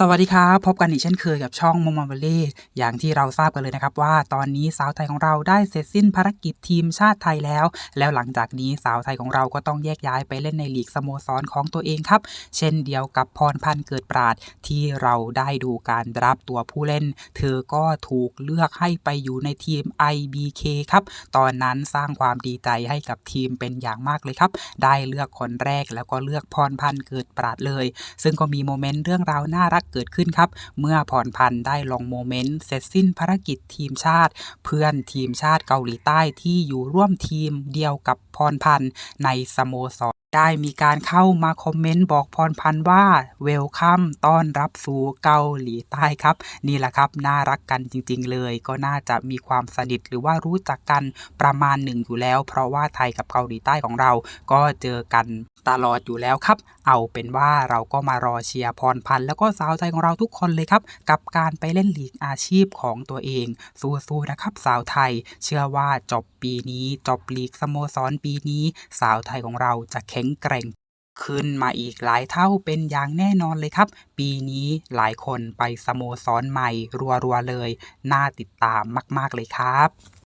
สวัสดีครับ พบกันอีกเช่นเคยกับช่องมอมเบลลี่อย่างที่เราทราบกันเลยนะครับว่าตอนนี้สาวไทยของเราได้เสร็จสิ้นภารกิจทีมชาติไทยแล้ว แล้วหลังจากนี้สาวไทยของเราก็ต้องแยกย้ายไปเล่นในลีกสโมสรของตัวเองครับ เช่นเดียวกับพรพันธ์เกิดปราดที่เราได้ดูการรับตัวผู้เล่น เธอก็ถูกเลือกให้ไปอยู่ในทีม IBK ครับตอนนั้นสร้างความดีใจให้กับทีมเป็นอย่างมากเลยครับ ได้เลือกคนแรกแล้วก็เลือกพรพันธ์เกิดปราดเลย ซึ่งก็มีโมเมนต์เรื่องราวน่ารักเกิดขึ้นครับ เมื่อพรพันธ์ได้ลองโมเมนต์เสร็จสิ้นภารกิจทีมชาติ เพื่อนทีมชาติเกาหลีใต้ที่อยู่ร่วมทีมเดียวกับพรพันธ์ในสโมสร ได้มีการเข้ามาคอมเมนต์บอกพรพันธ์ว่าเวลคัมต้อนรับสู่เกาหลีใต้ครับ นี่แหละครับ น่ารักกันจริง ๆ เลย ก็น่าจะมีความสนิทหรือว่ารู้จักกันประมาณหนึ่งอยู่แล้ว เพราะว่าไทยกับเกาหลีใต้ของเราก็เจอกันตลอดอยู่แล้วครับ เอาเป็นว่าเราก็มารอเชียร์พรพันธ์แล้วก็สาวไทยของเราทุกคนเลยครับ กับการไปเล่นลีกอาชีพของตัวเองสู้ๆนะครับ สาวไทย เชื่อว่าจบปีนี้จบลีกสโมสรปีนี้ สาวไทยของเราจะแข็งแกร่งขึ้นมาอีกหลายเท่าเป็นอย่างแน่นอนเลยครับ ปีนี้หลายคนไปสโมสรใหม่รัวๆเลย น่าติดตามมาก ๆ เลยครับ